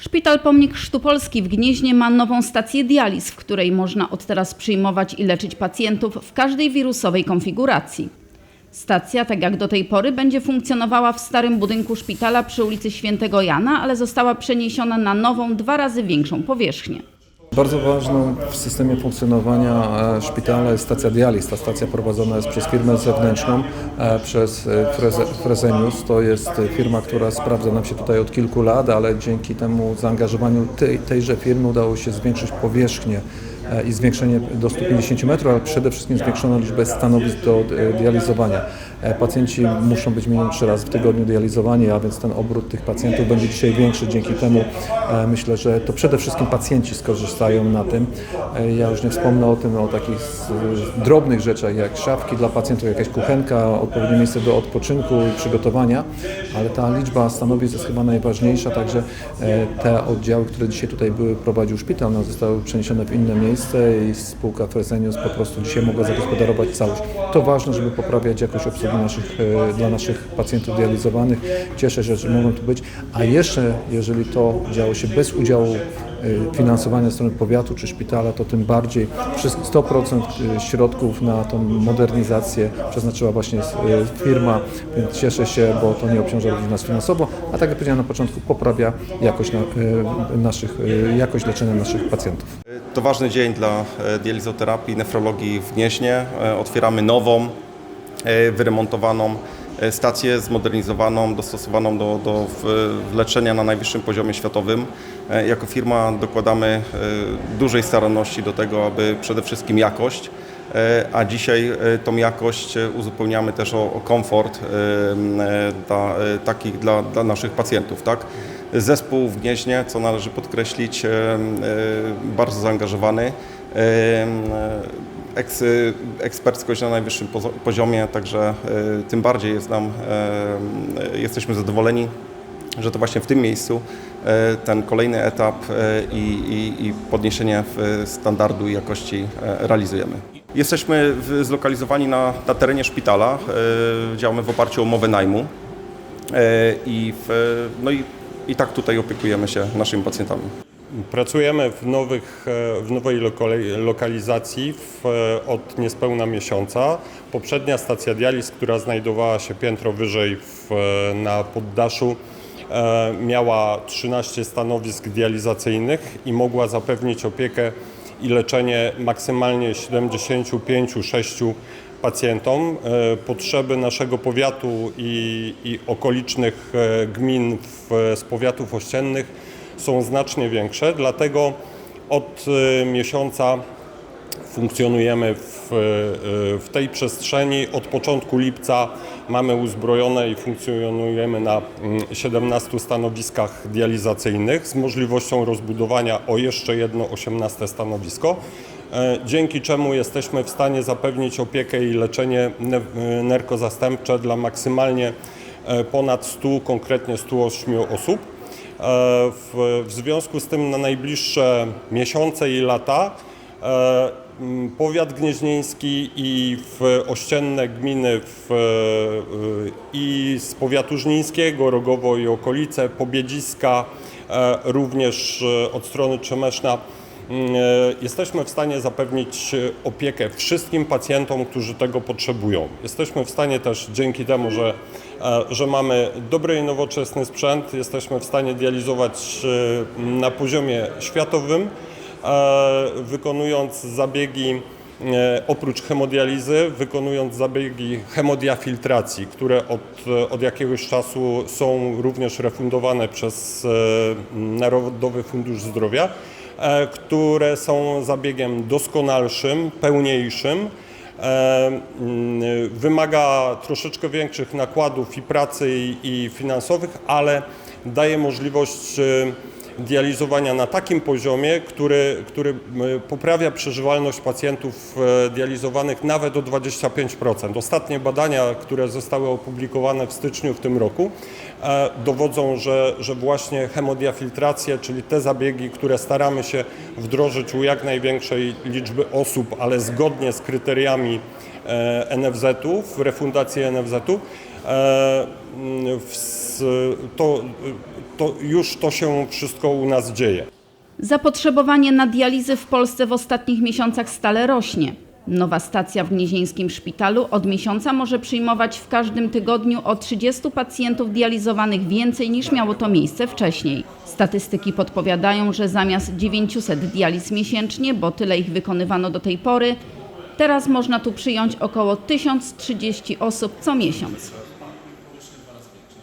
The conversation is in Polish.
Szpital Pomnik Chrztu Polski w Gnieźnie ma nową stację dializ, w której można od teraz przyjmować i leczyć pacjentów w każdej wirusowej konfiguracji. Stacja, tak jak do tej pory, będzie funkcjonowała w starym budynku szpitala przy ulicy Świętego Jana, ale została przeniesiona na nową, dwa razy większą powierzchnię. Bardzo ważną w systemie funkcjonowania e, szpitala jest stacja dializ. Ta stacja prowadzona jest przez firmę zewnętrzną, e, przez e, Freze, Fresenius. To jest firma, która sprawdza nam się tutaj od kilku lat, ale dzięki temu zaangażowaniu tej, tejże firmy udało się zwiększyć powierzchnię i zwiększenie do 150 metrów, ale przede wszystkim zwiększono liczbę stanowisk do dializowania. E, Pacjenci muszą być minimum trzy razy w tygodniu dializowani, a więc ten obrót tych pacjentów będzie dzisiaj większy. Dzięki temu e, myślę, że to przede wszystkim pacjenci skorzystają na tym. E, Ja już nie wspomnę o tym, o takich drobnych rzeczach jak szafki dla pacjentów, jakaś kuchenka, odpowiednie miejsce do odpoczynku i przygotowania, ale ta liczba stanowisk jest chyba najważniejsza, także te oddziały, które dzisiaj tutaj były, prowadził szpital, one zostały przeniesione w inne miejsce i spółka Fresenius po prostu dzisiaj mogła zagospodarować całość. To ważne, żeby poprawiać jakość obsługi naszych, e, dla naszych pacjentów dializowanych. Cieszę się, że mogą tu być, a jeszcze jeżeli to działo się bez udziału e, finansowania strony powiatu czy szpitala, to tym bardziej wszystko 100% środków na tą modernizację przeznaczyła właśnie e, firma, więc cieszę się, bo to nie obciąża również nas finansowo, a tak jak powiedziałem na początku, poprawia jakość, na, e, naszych, e, jakość leczenia naszych pacjentów. To ważny dzień dla e, dializoterapii, nefrologii w Gnieźnie. E, Otwieramy nową, e, wyremontowaną e, stację, zmodernizowaną, dostosowaną do, do leczenia na najwyższym poziomie światowym. E, Jako firma dokładamy e, dużej staranności do tego, aby przede wszystkim jakość, e, a dzisiaj e, tą jakość e, uzupełniamy też o, o komfort e, e, dla, e, takich dla, dla naszych pacjentów. Tak? Zespół w Gnieźnie, co należy podkreślić, e, e, bardzo zaangażowany. E, Eks, eksperckość na najwyższym poziomie, także e, tym bardziej jest nam, e, jesteśmy zadowoleni, że to właśnie w tym miejscu ten kolejny etap i, i, i podniesienie standardu i jakości realizujemy. Jesteśmy zlokalizowani na, na terenie szpitala, działamy w oparciu o umowę najmu i, w, no i, i tak tutaj opiekujemy się naszymi pacjentami. Pracujemy w, nowych, e, w nowej lokali- lokalizacji w, e, od niespełna miesiąca. Poprzednia stacja dializ, która znajdowała się piętro wyżej w, e, na poddaszu, miała 13 stanowisk dializacyjnych i mogła zapewnić opiekę i leczenie maksymalnie 75-6 pacjentom. Potrzeby naszego powiatu i, i okolicznych gmin w, z powiatów ościennych są znacznie większe, dlatego od e, miesiąca funkcjonujemy w, e, w tej przestrzeni. Od początku lipca mamy uzbrojone i funkcjonujemy na mm, 17 stanowiskach dializacyjnych z możliwością rozbudowania o jeszcze jedno 18 stanowisko. e, Dzięki czemu jesteśmy w stanie zapewnić opiekę i leczenie e, nerkozastępcze dla maksymalnie e, ponad 100, konkretnie 108 osób. W, w związku z tym na najbliższe miesiące i lata e, powiat gnieźnieński i w ościenne gminy w, e, i z powiatu żnińskiego, Rogowo i okolice, Pobiedziska, e, również od strony Trzemeszna jesteśmy w stanie zapewnić e, opiekę wszystkim pacjentom, którzy tego potrzebują. Jesteśmy w stanie też dzięki temu, że, e, że mamy dobry i nowoczesny sprzęt, jesteśmy w stanie dializować e, na poziomie światowym, e, wykonując zabiegi e, oprócz hemodializy, wykonując zabiegi hemodiafiltracji, które od, od jakiegoś czasu są również refundowane przez e, Narodowy Fundusz Zdrowia, e, które są zabiegiem doskonalszym, pełniejszym. E, mm, Wymaga troszeczkę większych nakładów i pracy i, i finansowych, ale daje możliwość e, dializowania na takim poziomie, który, który m, poprawia przeżywalność pacjentów e, dializowanych nawet o 25%. Ostatnie badania, które zostały opublikowane w styczniu w tym roku, e, dowodzą, że, że właśnie hemodiafiltracje, czyli te zabiegi, które staramy się wdrożyć u jak największej liczby osób, ale zgodnie z kryteriami e, NFZ-ów, refundacji NFZ-u, e, w, s- to, to już to się wszystko u nas dzieje. Zapotrzebowanie na dializy w Polsce w ostatnich miesiącach stale rośnie. Nowa stacja w Gnieźnieńskim Szpitalu od miesiąca może przyjmować w każdym tygodniu o 30 pacjentów dializowanych więcej niż miało to miejsce wcześniej. Statystyki podpowiadają, że zamiast 900 dializ miesięcznie, bo tyle ich wykonywano do tej pory, teraz można tu przyjąć około 1030 osób co miesiąc.